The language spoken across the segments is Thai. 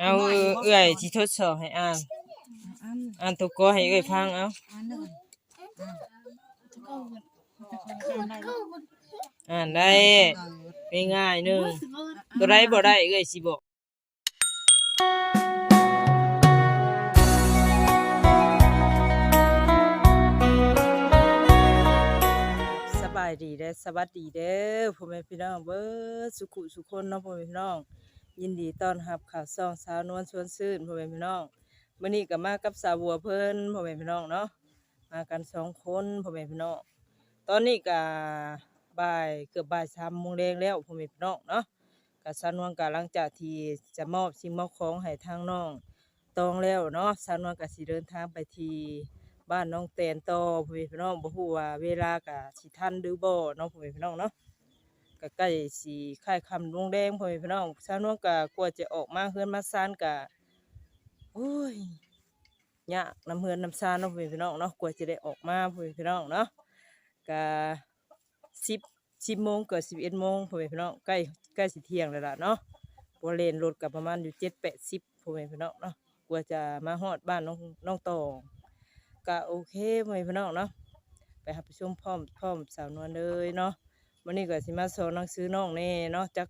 เอาเอื้อเอ๋ยที่ทดสอบให้อ่านอ่านตัวก็ให้เอื้อยฟังเอาอ่านได้ง่ายๆหนึงตัวใดบ่ได้เอื้อยสิบอกสบายดีเด้สวัสดีเด้อพ่อแม่พี่น้องเบิดสุขุสุขคนเนาะพ่อแม่พี่น้อง ยินดีต้อนรับข่าวซองสาวนวลชวนซื่นพ่อแม่พี่น้องมื้อนี้ก็มากับสาวบัวเพิ่นพ่อแม่พี่น้องเนาะมากันสองคนพ่อแม่พี่น้องตอนนี้ก็บ่ายเกือบบ่ายสามโมงแรงแล้วพ่อแม่พี่น้องเนาะก็สาวนวลก็หลังจากที่จะมอบสิ่งมอบของให้ทางน้องตองแล้วเนาะสาวนวลก็สิเดินทางไปที่บ้านน้องแตนต่อพ่อแม่พี่น้องบ่ฮู้ว่าเวลาก็สิทันหรือบ่เนาะพ่อแม่พี่น้องเนาะ ก็ใกล้สีค่ายคำลงแดงพ่อแม่พี่น้องชาวนวลก็กลัวจะออกมาเฮือนมาซานก็โอ้ยยากน้ำเฮือนน้ำซานเนาะพ่อแม่พี่น้องเนาะกลัวจะได้ออกมาพ่อแม่พี่น้องเนาะก็สิบสิบโมงเกิดสิบเอ็ดโมงพ่อแม่พี่น้องใกล้ใกล้สิเที่ยงแล้วล่ะเนาะบัวเลนรถกับประมาณอยู่เจ็ดแปดสิบพ่อแม่พี่น้องเนาะกลัวจะมาฮอดบ้านน้องน้องตองก็โอเคพ่อแม่พี่น้องเนาะไปหาไปชมพร้อมพร้อมสาวนวลเลยเนาะ วันนี้ก็สิมาสอนหนังสือน้องแน่เนาะจัก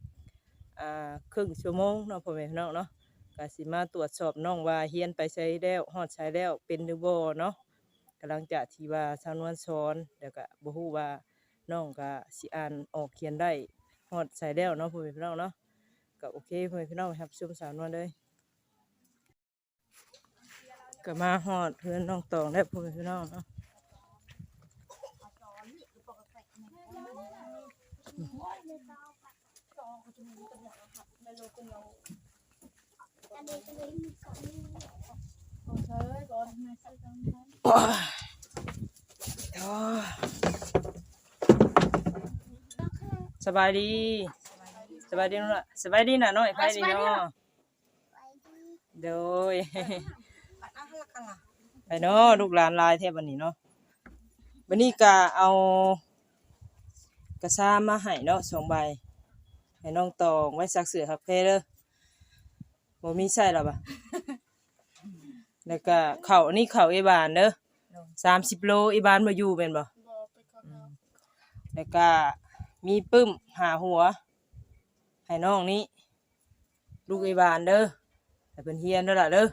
อ่าครึ่งชั่วโมงเนาะพ่อแม่พี่น้องเนาะก็สิมาตรวจสอบน้องว่าเฮียนไปใช้แล้วฮอดใช้แล้วเป็นหรือบ่เนาะกำลังจะที่ว่าสาวนวลสอนแล้วก็บ่ฮู้ว่าน้องก็สิอ่านออกเขียนได้ฮอดใช้แล้วเนาะพ่อแม่พี่น้องเนาะก็โอเคพ่อแม่พี่น้องครับชมสาวนวลเลยก็มาฮอดเพื่อนน้องตองแล้พ่อแม่พี่น้องเนาะ โอ้ยโอ้ย สบายดี สบายดีเนาะสบายดีน่ะน้อยไปดีเนาะโดยอันนั้นละกันล่ะไปเนาะลูกหลานลายแทบวันนี้เนาะวันนี้ก็เอา กระซามาให้เนาะสองใบให้น้องตองไว้ซักเสื้อครับเพเด้อบ่มีใส่หรอปะแล้วก็เข่าวอันนี้เข่าวอีบานเด้อสามสิบโลอีบานมาอยู่เป็นบ่อืมแล้วก็มีปึ้มหาหัวให้น้องนี้ลูกอีบานเด้อให้เป็นเฮียนเด้อล่ะเด้อ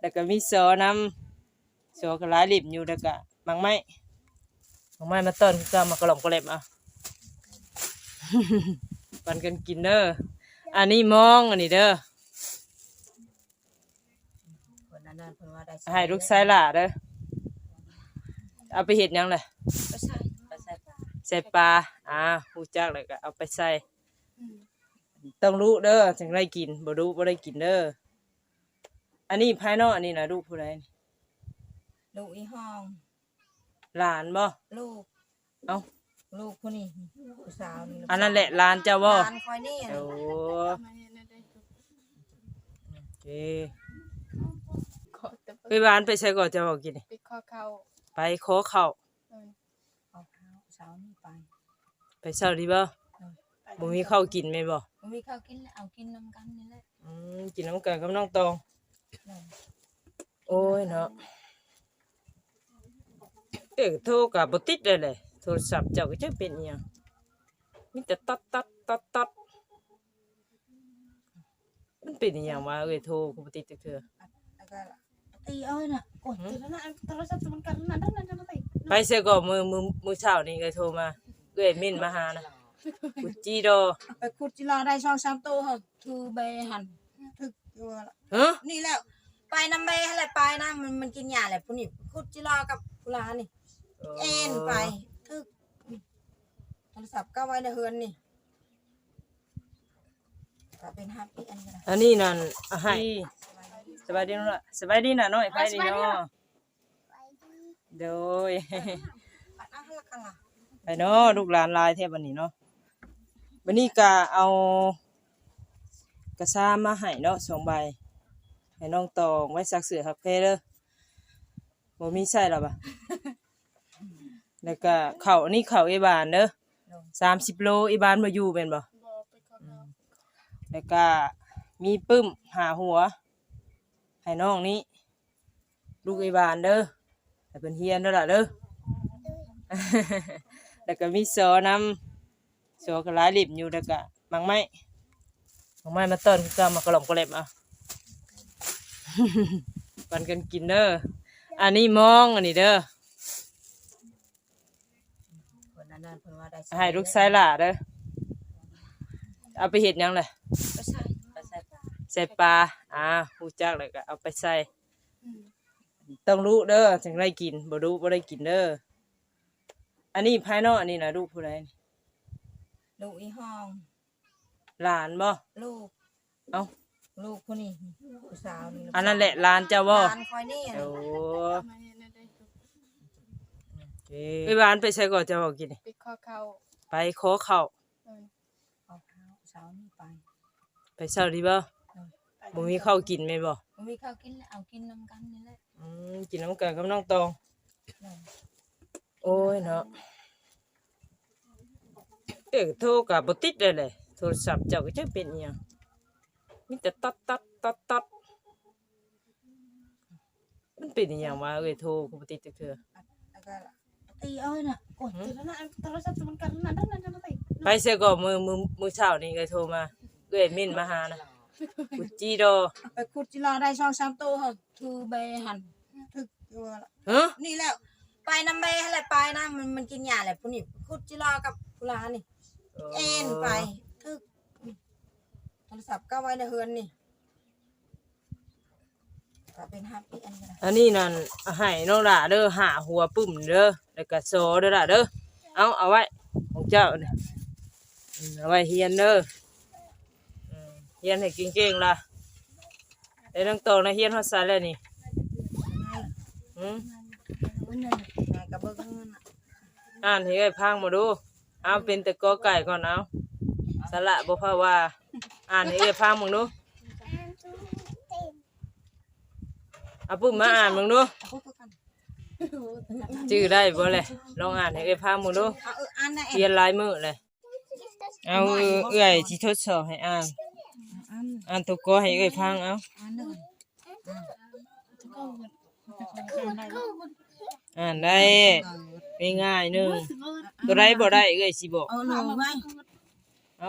แล้วก็มีซอนำซอก็หลายลิบอยู่แล้วก็มังไม้ มังไม้มาต้นก็มากระหล่อมกระเล็บอะปันกันกินเด้ออันนี้มองอันนี้เด้อคนนั้นนั่นคนว่าได้ให้ลูกชายหล่าเด้อเอาไปเห็ดหยังเลยใส่ปใส่ใส่ปลาอ่าหูจักเลยก็เอาไปใส่ต้องรู้เด้อจึงได้กินบ่รู้บ่ได้กินเด้ออันนี้ภายนอกอันนี้นะลูกผู้ใดนี่ ลูกอีห้อง หลานบ่ ลูก เอ้า ลูกผู้นี้ผู้สาวนี่อันนั้นแหละหลานเจ้าบ่ หลานคอยนี่โอ้โอเคไปบ้านไปใส่ก่อนจะบอกกินนี่ไปขอเขาไปขอข้าวเลยเอาเท้าสาวนี่ไปไปเช้าดีบ่บ่มีข้าวกินแม่นบ่มันมีข้าวกินแล้วเอากินน้ำกันนี่แหละอืมกินน้ำกันกับน้องตอง เลยโอ้ยเนาะ เอ้ยโทรกับบติดเลยเลยโทรศัพท์เจ้าก็จะเป็นอหยังมีแต่ตัดตัดตัดตัดมันเป็นอหยังวะเอ้ยโทรกับบติดจักเทื่อแล้วก็ตีเอาไว้น่ะกดแต่ละโทรศัพท์มันกันนั่นนั่นนั่นนั่นไปเสียก่อนมือมือมือเช้านี่เอ้ยโทรมาเอ้ยมินมาหานะกุจีโดไปขุดจิรอได้ช่องสามตัวเหรอทูเบหันถึกตัวละฮะนี่แล้วไปน้ำเบอะไรไปนะมันมันกินยาแหละผู้นี้ขุดจิรอกับกุลานี่ เอ็นไปทึกโทรศัพท์ก็ไว้ในเฮือนนี่ก็เป็นฮับอีกอันก็ได้อันนี้นั่นเอาให้สบายดีเนาะสบายดีน่ะน้อยไปดีเนาะโดยปัดเอาให้ละกันล่ะไปเนาะลูกหลานหลายแทบวันนี้เนาะวันนี้ก็เอากระซามาให้เนาะสองใบให้น้องตองไว้ซักเสื้อครับเพเด้อบ่มีใส่หรอปะ แล้วก็เข่าวอันนี้เข่าวอีบานเด้อสามสิบโลอีบานมาอยู่เป็นบ่บอไปขอเขาแล้วก็มีปึ้มหาหัวให้น้องนี้ลูกไอ้บานเด้อให้เป็นเฮียนเด้อล่ะเด้อแล้วก็มีซอนำซอก็หลายลิบอยู่แล้วก็มังไม้มังไม้มาต้นก็มากระหล่อมกระเล็บอะปันกันกินเด้ออันนี้มองอันนี้เด้อ คนนั้นๆ เพิ่นว่าได้ให้ลูกชายหล่าเด้อเอาไปเห็ดหยังเลยไปใส่ไปใส่ปลาใส่ปลาอ่าหูจักเลยก็เอาไปใส่ต้องรู้เด้อถึงได้กินบ่รู้บ่ได้กินเด้ออันนี้ภายนอกอันนี้นะลูกผู้ใดนี่ลูกอีห้อง หลานบ่ ลูกเอ้า ลูกคนนี้ผู้สาวนี่อันนั้นแหละหลานเจ้าบ่หลานคอยนี่โอ้มาเนี่ยนะได้ถูก ไอ้บ้านไปใส่ก่อนจะบอกกินนี่ปิดข้อเข่าไปขอข้าวเลยเอาเท้าสาวนี่ไปไปเช้าดีบ่บ่มีข้าวกินแม่นบ่มันมีข้าวกินแล้วเอากินนำกันนี่แหละอืมกินน้ำกันกับน้องตองโอ้ยเนาะเอ้ยโทรกับบ่ติดเลยเลยโทรศัพท์เจ้าก็จะเป็นอิหยังมีแต่ตัดตัดตัดตัดมันเป็นอิหยังวะเอ้ยโทรก็บ่ติดจักเทื่อแล้วก็ ตีเอ้ยน่ะกดเจอแล้วนะโทรศัพท์มันกันนั่นนั่นนั่นติไปเสียก็มือมือมือเช้านี่เอ้ยโทรมาเอ้ยมินมาหานะกุจิโดไปขุดจิรอได้ช่องสามตัวเหรอคือใบหันถึกตัวละฮะนี่แล้วไปน้ำใบอะไรไปนะมันมันกินหญ้าแหละผู้นี่ขุดจิรอกับผู้ลานี่เอ็นไปทึกโทรศัพท์ก็ไว้ในเฮือนนี่ ก็เป็นฮับอีกอันก็ได้อันนี้นั่นให้น้องล่ะเด้อหาหัวปึ้มเด้อแล้วก็โซเด้อล่ะเด้อเอาเอาไว้ของเจ้าเนี่ยอืมเอาไว้เฮียนเด้อเฮียนให้เก่งๆล่ะไอ้น้องโตนะเฮียนฮอดไสแล้วนี่หืมนายกระเบื้องนั่อ่านให้เอ้พังมาดูเอาเป็นแต่กอไก่ก่อนเอาสละบ่พาว่า อ่านให้เอ้พังมึงดู เอาปุ้มมาอ่านมึงดูเอาพูดกันชื่อได้บ่เลยลองอ่านให้เอ้ยพังมึงดูเอาเอออันน่ะเอ็เรียนลายมือเลยเอาเอื้อเอื้อยที่ทดสอบให้อ่านอันอ่านตัวกอให้เอ้ยพังเอาอันหนึ่งอ่านได้ง่ายๆหนึงตัวใดบ่ได้เอ้ยสิบอกเอาหนูไว้เอา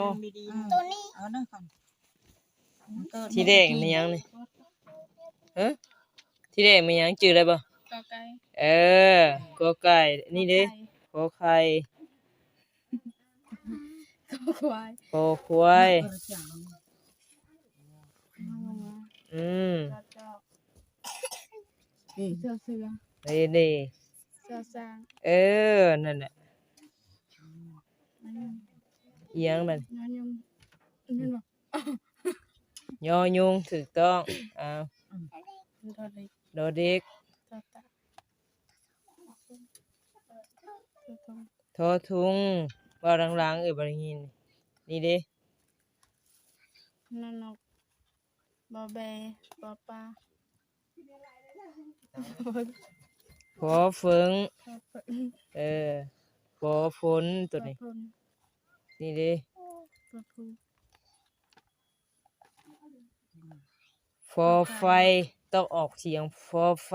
ตัวนี้เอาหนึ่งก่อนมันเกิดที่แดงมันยังนี่ฮะ ที่แดงมันยังจือได้บ่กอไก่เออกอไก่นี่เด้ขอไข่กอควายขอควายเกิดอย่างมามาอืมจอจอเสือเสือนี่นี่เสือสร้างเออนั่นแหละมันเอียงมันนอนยงเห็นบ่ยอยุงถูกต้องเอามั นทอดเล็กโดเด็กทอดตาทอดตาทอทุงว่าหลังๆเอ้ยบ่ได้ยิน นี่เด้นอนกบอแบปอปลาขอเฟิงปอปลาเออขอฝนตัวนี้ปอพลนี่เด้ปอพูฟอไฟ ต้องออกเสียงฟอไฟ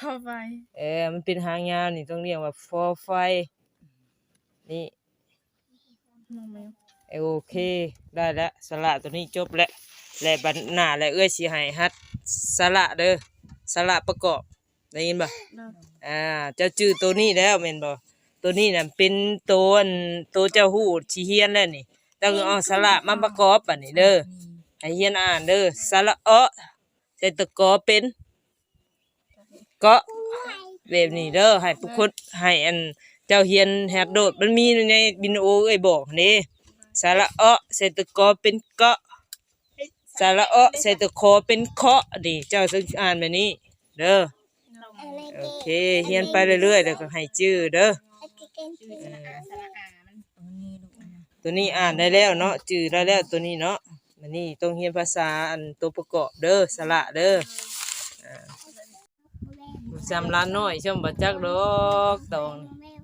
พอไปเออ มันเป็นหางยาวนี่ต้องเรียกว่าฟอไฟ นี่มองแมวเออโอเค ได้แล้วสละตัวนี้จบแล้วและบัดหน้าและเอ้อยสิให้ฮัดสละเด้อสละประกอบ ได้ยินบ่เนาะอ่า เจ้าชื่อตัวนี้แล้วแม่นบ่ตัวนี้น่ะเป็นตัวอันตัวเจ้าฮู้ที่เฮียนแล้วนี่ต้องเอาสละมาประกอบบัดนี้เด้อให้เฮียนอ่านเด้อสละเอ้อใส่ตะกอเป็นเกาะแบบนี้เด้อให้ผู้คนให้อันเจ้าเฮียนแฮกโดดมันมีในบินโอเอ้ยบอกนี่สาระเอ้อใส่ตะกอเป็นเกาะสาระเอ้อใส่ตะคอเป็นเคาะนี่เจ้าต้องอ่านแบบนี้ เด้อโอเคเฮียนไปเรื่อยๆเดี๋ยวก็ให้ชื่อเด้ออันนี้ลูกอันนั้นตัวนี้อ่านได้แล้วเนาะจื่อได้แล้วตัวนี้เนาะ มันนี่ต้องเรียนภาษาอันตัวประกอบเด้อสระเด้ออ่าจำร้านน้อยช่มบัจักดอกตองนี่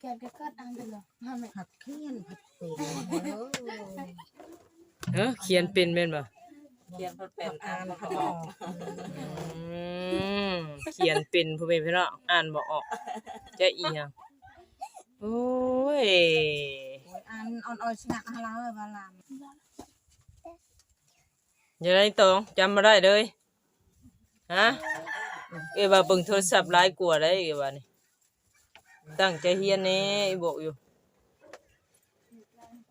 แกขียนก็เกิดอ่านไปเลยมาแม่หัดเขียนผัดเป็นเออเออเขียนเป็นแม่นบ่เขียนเพิ่นเป็นอ่าอ่านนผับ่ดออออกกอืมเขียนเป็นพ่อแม่พี่น้องอ่านบ่ออกจะอีหยัง โอ้ยอ้ยอ่านอ่อนๆสนักฮาลาเอ้ยบาลามอย่าได้ตองจำบ่ได้เลย ฮะ เอว่าเบิ่งโทรศัพท์หลายกว่าได้เอว่านี่ ตั้งใจเรียนแน่ไอ้บอกอยู่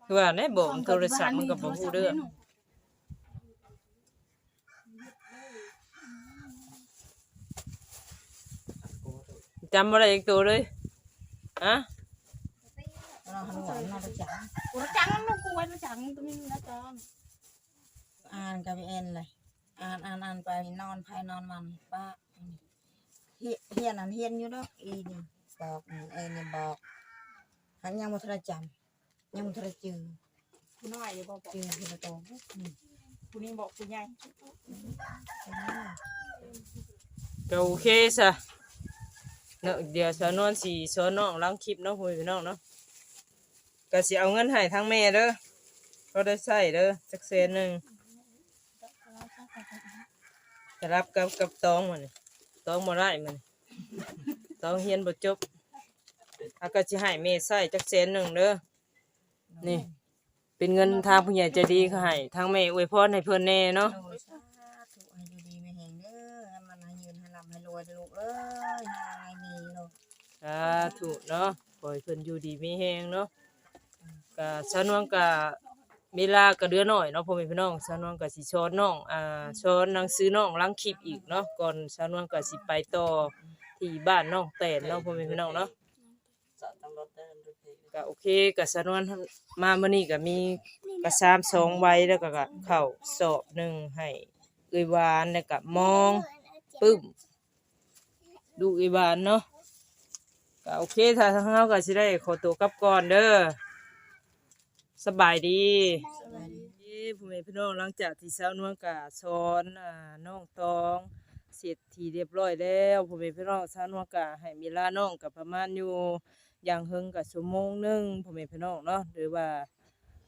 คือว่าแน่บอกโทรศัพท์มันก็บ่ฮู้เด้อจำอะไรอีกตัวเลย ฮะ เราหันหัวเราไปจังกูรักจังลูกกูไว้ประจังตัวนี้นะจอมอ่านกับเอ็นเลยอ่านอ่านอ่านไปนอนภายนอนมันป้าเฮียเฮียนอันเฮียนอยู่ดอกอีนี่บอกนี่เอ็นนี่บอกหันยังบ่ทันได้จำยังบ่ทันได้จือผู้น้อยอยู่บ่บอกจือทีละตัวนี่ผู้นี้บอกผู้ใหญ่ก็โอเคซะเนาะเดี๋ยวสาวนวลสีสอนน้องล้างคลิปเนาะพ่อพี่น้องเนาะ ก็สิเอาเงินให้ทั้งแม่เด้อก็ได้ใส่เด้อจักเซนหนึ่งจะรับกับกับตองมันตองบ่ได้มันตองเฮียนบ่จบอาก็สิให้แม่ใส่จักเซนหนึ่งเด้อนี่ เป็นเงินทางผู้ใหญ่ใจดีเขาให้ทางแม่อวยพรให้เพิ่นแน่เนาะโอ้ยสาธุให้อยู่ดีไม่แห้งเด้อให้มันให้ยืนให้ร่ำให้รวยเด้อลูกเอ้ยหาไงมีลูกสาธุเนาะขอให้เพิ่นอยู่ดีมีแฮงเนาะ ก็สาวนวงก็เวลาก็เดือน้อยเนาะพ่อแม่พี่น้องสาวนวงก็สิสอนน้องอ่าสอนหนังสือน้องหลังคลิปอีกเนาะก่อนสาวนวงก็สิไปต่อที่บ้านน้องแตนเนาะพ่อแม่พี่น้องเนาะก็โอเคก็สาวนวลมามื้อนี้ก็มีกระซามสองใบแล้วก็ก็ข้าสอบหนึ่งให้เอ้ยวานแล้วก็มองปึ้มดูเอ้ยวานเนาะก็โอเคถ้าทางเราก็สิได้ขอตัวกลับก่อนเด้อ สบายดีพ่อแม่พี่น้องหลังจากที่สาวนวลกะสอนอ่าน้องตอง เสร็จที่เรียบร้อยแล้วพ่อแม่พี่น้องสาวนวลกะให้เวลาน้องกับประมาณอยู่อย่างเฮิงกับชั่วโมงหนึงพ่อแม่พี่น้องเนาะหรือว่า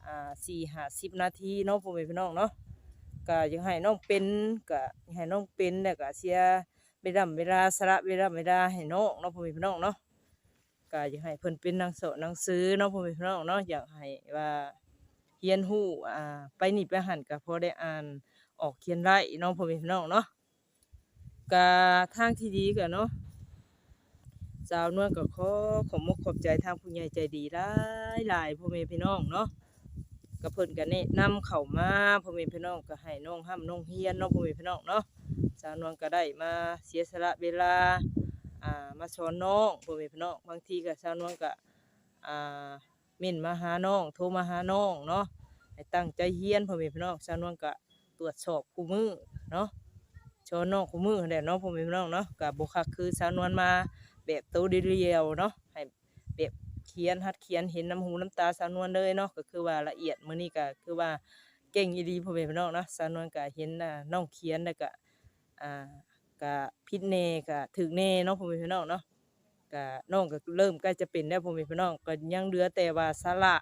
อ่าสี่ห้าสิบนาทีเนาะพ่อแม่พี่น้องเนาะก็ยังให้น้องเป็นก็ให้น้องเป็นแล้วก็เสียเวลาเวลาสละเวลาเวลาให้น้องเนาะพ่อแม่พี่น้องเนาะ ก็อยากให้เพิ่นเป็นนางโสนางซื้อเนาะพ่อแม่พี่น้องเนาะอยากให้ว่าเรียนฮู้อ่าไปนี่ไปหันก็พอได้อ่านออกเขียนได้เนาะพ่อแม่พี่น้องเนาะก็ทางที่ดีก็เนาะสาวนวลก็ขอขอบมกขอบใจทางผู้ใหญ่ใจดีหลายหลายพ่อแม่พี่น้องเนาะก็เพิ่นก็แนะนำเข้ามาพ่อแม่พี่น้องก็ให้น้องห้ำน้องเฮียนเนาะพ่อแม่พี่น้องเนาะสาวนวลก็ได้มาเสียสละเวลา อ่ามาสอนน้องพ่อแม่พี่น้องบางทีก็ชาวนวลก็อ่าเม่นมาหาน้องโทรมาหาน้องเนาะให้ตั้งใจเฮียนพ่อแม่พี่น้องชาวนวลก็ตรวจสอบคู่มือเนาะชอนน้องคู่มือแหละเนาะพ่อแม่พี่น้องเนาะก็บ่คักคือชาวนวลมาแบบโตเดียวเนาะให้แบบเขียนหัดเขียนเห็นน้ำหูน้ำตาชาวนวลเลยเนาะก็คือว่าละเอียดมื้อนี้ก็คือว่าเก่งอีหลีพ่อแม่พี่น้องเนาะชาวนวลก็เห็นน่ะน้องเขียนแล้วก็อ่า ก็พิษเนก็ถึกเนเนาะพ่อแม่พี่น้องเนาะก็น้องก็เริ่มใกล้จะเป็นแล้วพ่อแม่พี่น้องก็ยังเหลือแต่ว่าสระ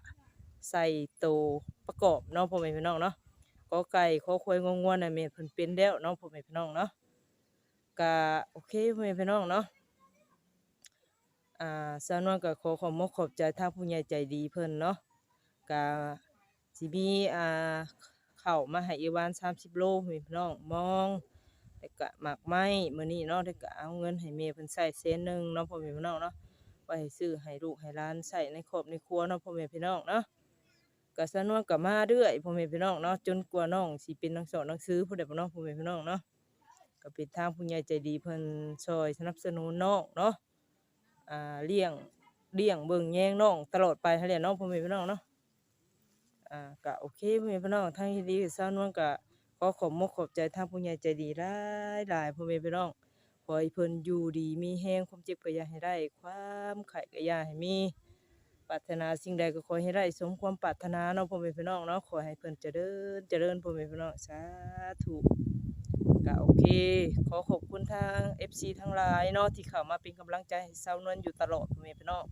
ใส่โตวประกอบเนาะพ่อแม่พี่น้องเนาะก็ไก่ข้อควายงงวนน่ะแม่เพิ่นเป็นแล้วเนาะพ่อแม่พี่น้องเนาะก็โอเคพ่อแม่พี่น้องเนาะอ่าสาวนวลก็ขอขอบมกขอบใจท่าผู้ใหญ่ใจดีเพิ่นเนาะก็สิมีอ่าเข้ามาให้อีวาน30โลพ่อแม่พี่น้องมอง แล้วก็หมักไม้มื้อนี้เนาะแล้วก็เอาเงินให้แม่เพิ่นใช้เส้นหนึ่งเนาะพ่อแม่พี่น้องเนาะไว้ซื้อให้ลูกให้หลานใช้ในครอบในครัวเนาะพ่อแม่พี่น้องเนาะก็สนวนก็มาเรื่อยพ่อแม่พี่น้องเนาะจนกว่าน้องสิเป็นนักสอนนังสือผู้ใดบ่เนาะพ่อแม่พี่น้องเนาะก็เป็นทางผู้ใหญ่ใจดีเพิ่นช่วยสนับสนุนน้องเนาะอ่าเลี้ยงเลี้ยงเบิ่งแยงน้องตลอดไปหั่นแหละเนาะพ่อแม่พี่น้องเนาะอ่าก็โอเคพ่อแม่พี่น้องทางที่ดีสนวนก็ ขอขอบมกขอบใจทางผู้ใหญ่ใจดีหลายหลายพ่อแม่พี่น้องขอให้เพิ่นอยู่ดีมีแฮงความเจ็บก็อย่าให้ได้ ความไข่ก็อย่าให้มีปรารถนาสิ่งใดก็ขอให้ได้สมความปรารถนาเนาะพ่อแม่พี่น้องเนาะขอให้เพิ่นเจริญเจริญพ่อแม่พี่น้องสาธุก็โอเค ขอขอบคุณทาง FC ทั้งหลายเนาะที่เข้ามาเป็นกำลังใจให้สาวนวลอยู่ตลอดพ่อแม่พี่น้อง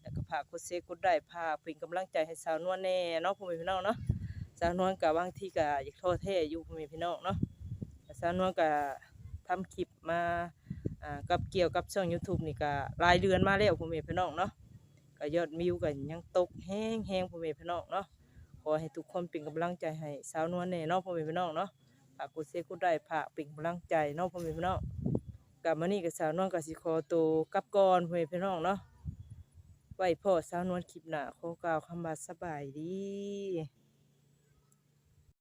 แล้วก็ฝากกดเซกดได้ฝาเป็นกำลังใจให้สาวนวลแน่เนาะพ่อแม่พี่น้องเนาะ สาวนวลก็บางที่ก็อยากท้อแท้อยู่พ่อแม่พี่น้องเนาะสาวนวลก็ทำคลิปมาอ่ากับเกี่ยวกับช่อง YouTube นี่ก็รายเดือนมาแล้วพ่อแม่พี่น้องเนาะก็ยอดวิวก็ยังตกแห้งๆพ่อแม่พี่น้องเนาะขอให้ทุกคนเป็นกำลังใจให้สาวนวลแน่เนาะพ่อแม่พี่น้องเนาะฝากกดเซกดได้ฝากเป็นกำลังใจเนาะพ่อแม่พี่น้องกับมานี่กับสาวนวลกับสิคอโตวกับกอนเพื่อนพี่น้องเนาะไว้พ่อสาวนวลคลิปหน้าขอกล่าวคำว่าสบายดี